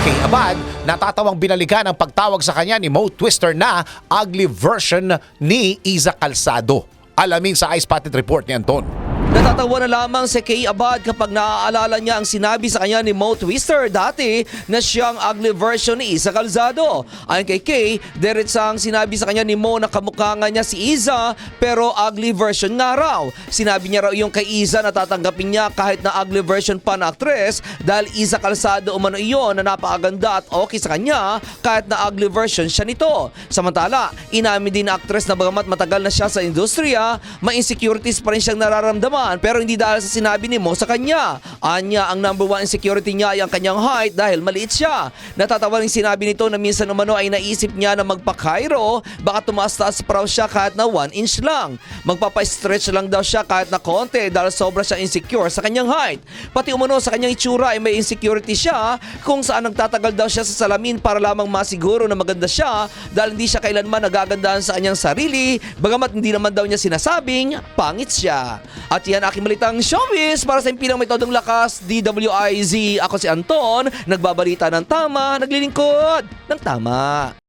Kay Abad, natatawang binalikan ang pagtawag sa kanya ni Mo Twister na ugly version ni Iza Calzado. Alamin sa Ice Spotted Report ni Anton. Natatawa na lamang si Kay Abad kapag naaalala niya ang sinabi sa kanya ni Mo Twister dati na siyang ugly version ni Isa Calzado. Ayon kay Kay, diretsang sinabi sa kanya ni Mo na kamukha nga niya si Isa pero ugly version nga raw. Sinabi niya raw yung kay Isa na tatanggapin niya kahit na ugly version pa na actress dahil Isa Calzado umano iyon na napakaganda at okay sa kanya kahit na ugly version siya nito. Samantala, inamin din na actress na bagamat matagal na siya sa industriya, may insecurities pa rin siyang nararamdaman pero hindi dahil sa sinabi ni Mo sa kanya. Anya, ang number one insecurity niya ay ang kanyang height dahil maliit siya. Natatawa rin sinabi nito na minsan umano ay naisip niya na magpa-Cairo, baka tumaas-taas pa siya kahit na 1 inch lang. Magpapa-stretch lang daw siya kahit na konti dahil sobra siya insecure sa kanyang height. Pati umano sa kanyang itsura ay may insecurity siya kung saan nagtatagal daw siya sa salamin para lamang masiguro na maganda siya dahil hindi siya kailanman nagagandahan sa kanyang sarili bagamat hindi naman daw niya sinasabing pangit siya. At yan aking malitang showbiz para sa impilang may todong lakas DWIZ. Ako si Anton, nagbabalita ng tama, naglilingkod ng tama.